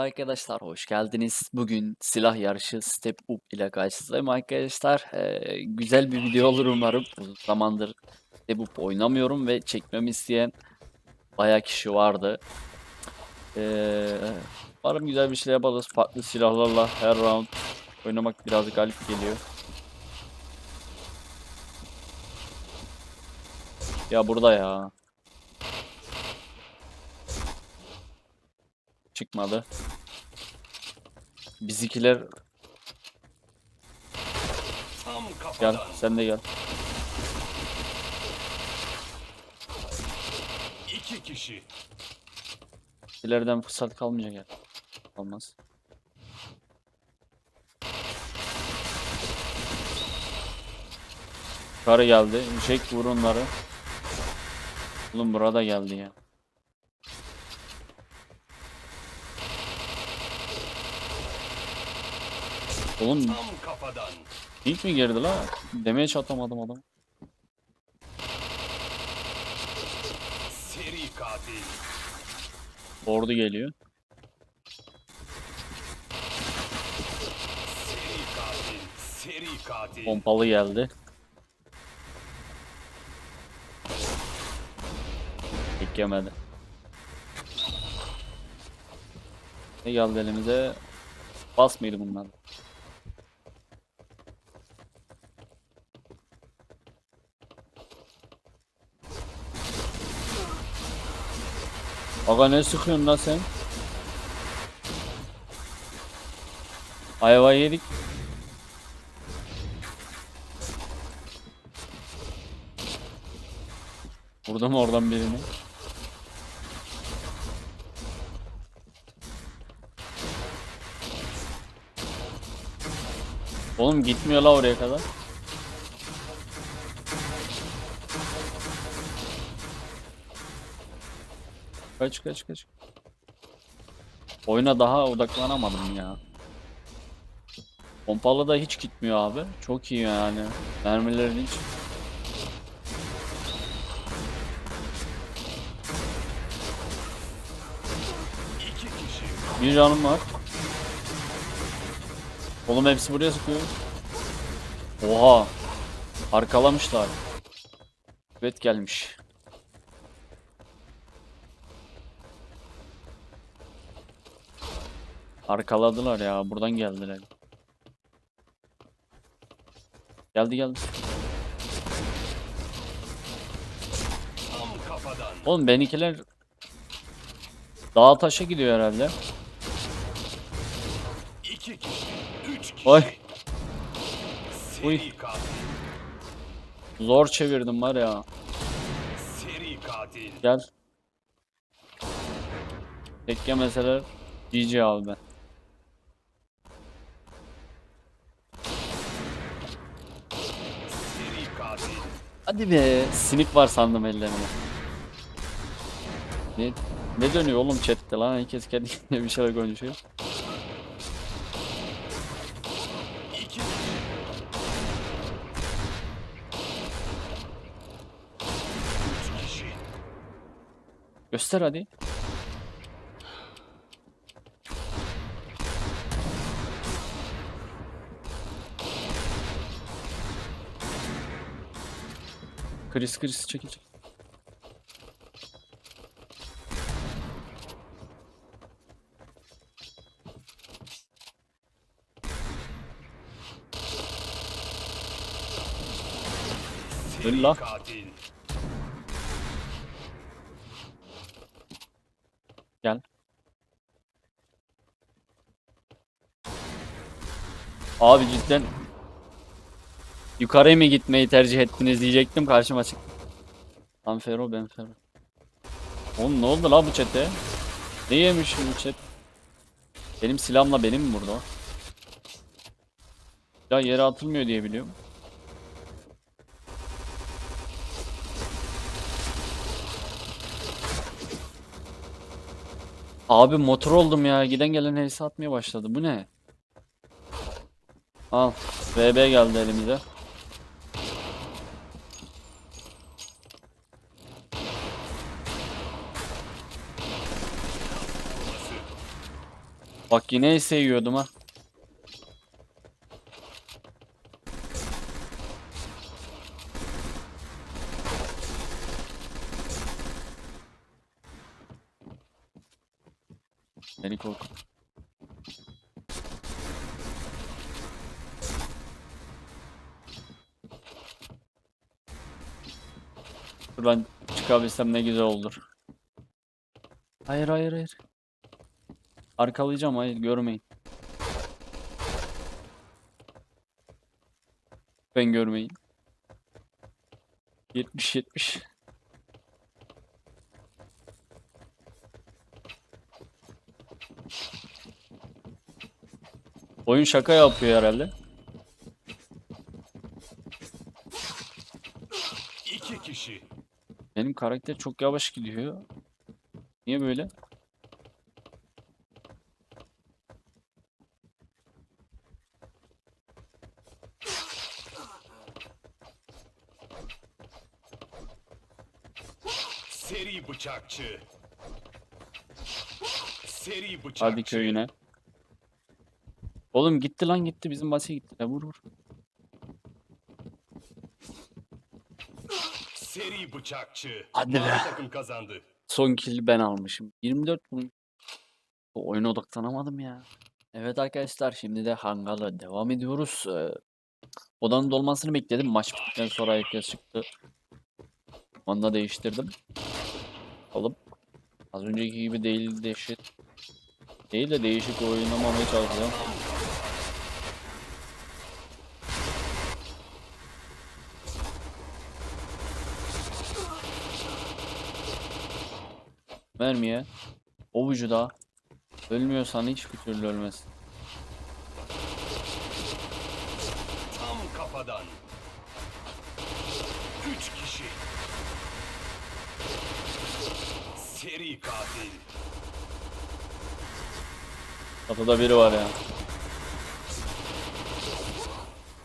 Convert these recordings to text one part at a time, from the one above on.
arkadaşlar, hoş geldiniz. Bugün silah yarışı Step Up ile karşınızdayım arkadaşlar. Ee, güzel bir video olur umarım. Uzun zamandır Step Up oynamıyorum ve çekmemi isteyen bayağı kişi vardı. Ee, umarım güzel bir şey yaparız. Farklı silahlarla her round oynamak biraz galip geliyor. Ya burada ya. Çıkmadı. Bizikiler Tam gel sen de gel. İki kişi. İleriden fırsat kalmayacak gel. Olmaz. Karı geldi. Jack vur onları. Oğlum burada geldi ya. Oğlum Tam kafadan. ilk mi girdi la? Demeye çatamadım adam. Seri katil. Ordu geliyor. Seri katil. Seri katil. Pompalı geldi. Tek yemedi. Ne geldi elimize? Bas mıydı bunlar? Aga ne sıkıyorsun lan sen? Ayva yedik. Vurdum oradan birini. Oğlum gitmiyor la oraya kadar. Kaç kaç kaç. Oyuna daha odaklanamadım ya. Pompalı da hiç gitmiyor abi. Çok iyi yani. Mermilerin hiç. Bir canım var. Oğlum hepsi buraya sıkıyor. Oha. Arkalamışlar. Evet gelmiş. Arkaladılar ya. Buradan geldiler. Geldi geldi. Oğlum benimkiler dağa taşa gidiyor herhalde. İki kişi. Üç kişi. Oy. Uy. Zor çevirdim var ya. Seri katil. Gel. Tek yemeseler GG abi ben. Seri katil. Hadi be. Sinik var sandım ellerine. Ne, ne dönüyor oğlum chatte lan? Herkes kendi kendine bir şeyler konuşuyor. Göster hadi. Chris Chris çekil çekil. Öl la. katil. Gel. Abi cidden yukarıya mı gitmeyi tercih ettiniz diyecektim karşıma çıktı. Lan Fero ben Fero. Oğlum ne oldu la bu çete? Ne yemiş bu chat? Benim silahımla benim mi burada? Ya yere atılmıyor diye biliyorum. Abi motor oldum ya. Giden gelen helse atmaya başladı. Bu ne? Al. VB geldi elimize. Bak yine ise yiyordum ha. Beni korkut. Şuradan çıkabilsem ne güzel olur. Hayır hayır hayır. Arkalayacağım hayır görmeyin. Ben görmeyin. 70 70. Oyun şaka yapıyor herhalde. İki kişi. Benim karakter çok yavaş gidiyor. Niye böyle? Seri bıçakçı. Seri bıçakçı. Hadi köyüne. Oğlum gitti lan gitti bizim base gitti. Ya vur vur. Seri bıçakçı. Hadi be. Mavi takım kazandı. Son kill ben almışım. 24 vurmuş. O oyuna odaklanamadım ya. Evet arkadaşlar şimdi de Hangal'a devam ediyoruz. Ee, odanın dolmasını bekledim. Maç bittikten sonra herkes çıktı. Onu da değiştirdim. Oğlum. Az önceki gibi değil değişik. Değil de değişik oynamamaya çalışacağım. Vermeye. O vücuda. Ölmüyorsan hiçbir türlü ölmez. Seri katil. Kapıda biri var ya.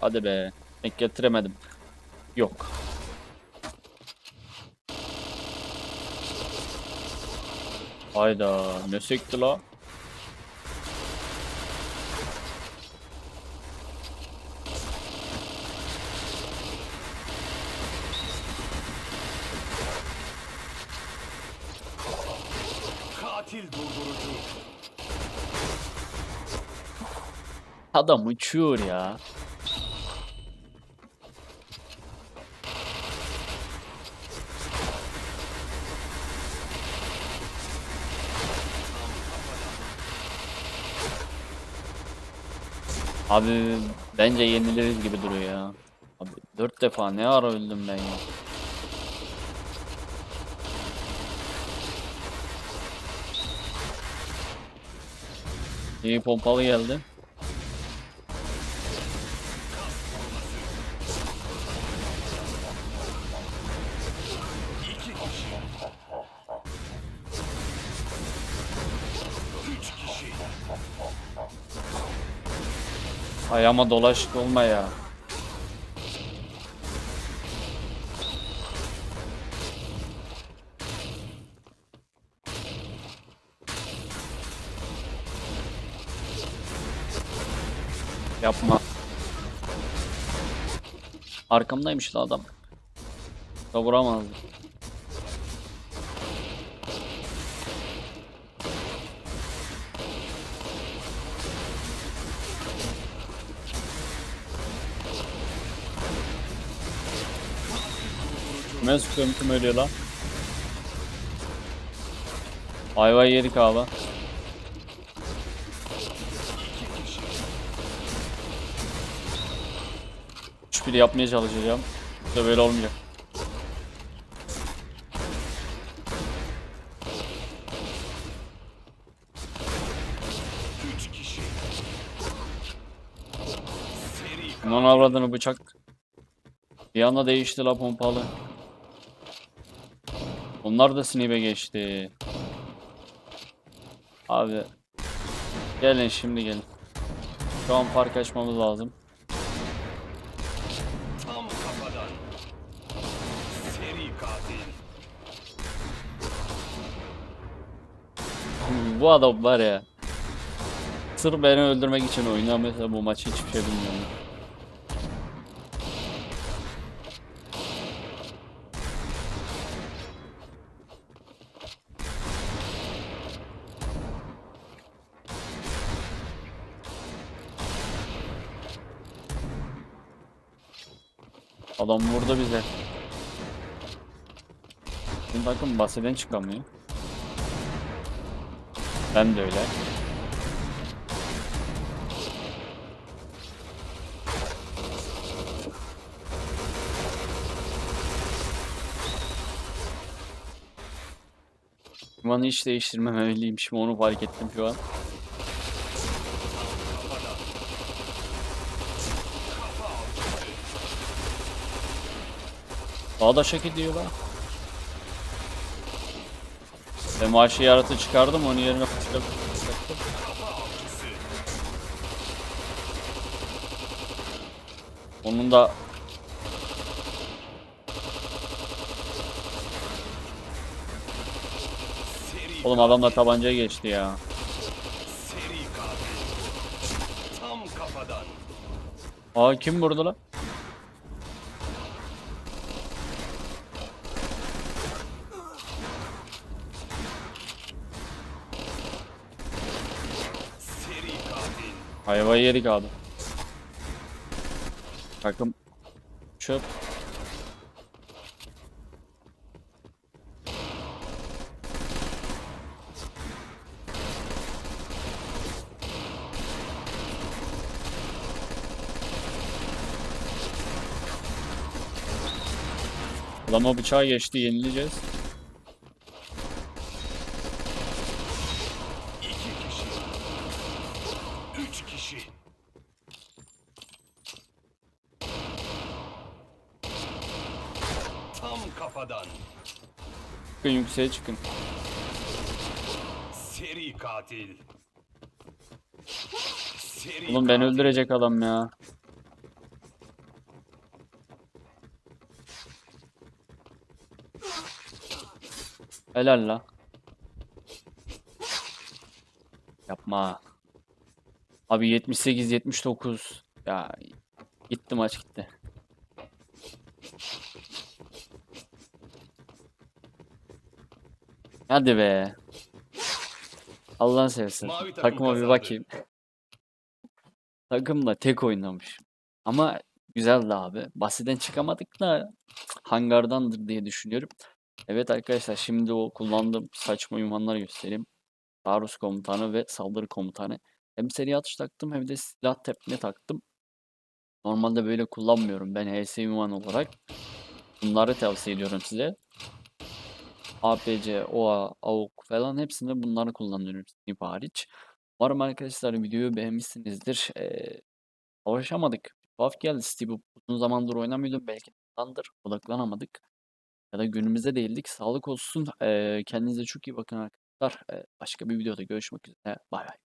Hadi be. Denk getiremedim. Yok. Hayda. Ne sekti la? Katil durdurucu. Adam uçuyor ya. Abi bence yeniliriz gibi duruyor ya. Abi dört defa ne ara öldüm ben ya. İyi pompalı geldi. Ayağıma dolaşık olma ya. Yapma. Arkamdaymış la adam. Da vuramazdı. Kime sıkıyorum kim ölüyor lan? Vay vay yedik abi. Hiçbiri yapmaya çalışacağım. İşte böyle olmayacak. Bunun avradını bıçak. Bir anda değişti la pompalı. Onlar da snipe geçti. Abi. Gelin şimdi gelin. Şu an fark açmamız lazım. Bu adam var ya. Sırf beni öldürmek için oynuyor mesela bu maçı hiçbir şey bilmiyorum. Adam vurdu bize. Bizim takım baseden çıkamıyor. Ben de öyle. Ünvanı hiç değiştirmemeliymişim onu fark ettim şu an. Daha da şek ediyor lan. Ben maaşı yaratı çıkardım onun yerine fıçık Onun da oğlum adamla tabancaya geçti ya. Aa kim vurdu lan? Seri katil. Hayvayı yedik abi. Takım çöp. Adama bıçağı geçti yenileceğiz. Kafadan. Çıkın yükseğe çıkın. Seri katil. Seri Oğlum beni katil. öldürecek adam ya. Helal la. Yapma. Abi 78 79. Ya gitti maç gitti. Hadi be. Allah'ını seversen. Mavi takım Takıma bir kazandı. bakayım. Takımla tek oynamış. Ama güzeldi abi. Basitten çıkamadık da hangardandır diye düşünüyorum. Evet arkadaşlar şimdi o kullandığım saçma ünvanları göstereyim. Taarruz komutanı ve saldırı komutanı. Hem seri atış taktım hem de silah tepme taktım. Normalde böyle kullanmıyorum ben HS ünvan olarak. Bunları tavsiye ediyorum size. APC, OA, AUK falan hepsinde bunları kullanıyorum snip hariç. Umarım arkadaşlar videoyu beğenmişsinizdir. Ee, savaşamadık. Tuhaf geldi Steve. Uzun zamandır oynamıyordum. Belki ondandır. Odaklanamadık. Ya da günümüzde değildik. Sağlık olsun. Ee, kendinize çok iyi bakın arkadaşlar. Ee, başka bir videoda görüşmek üzere. Bay bay.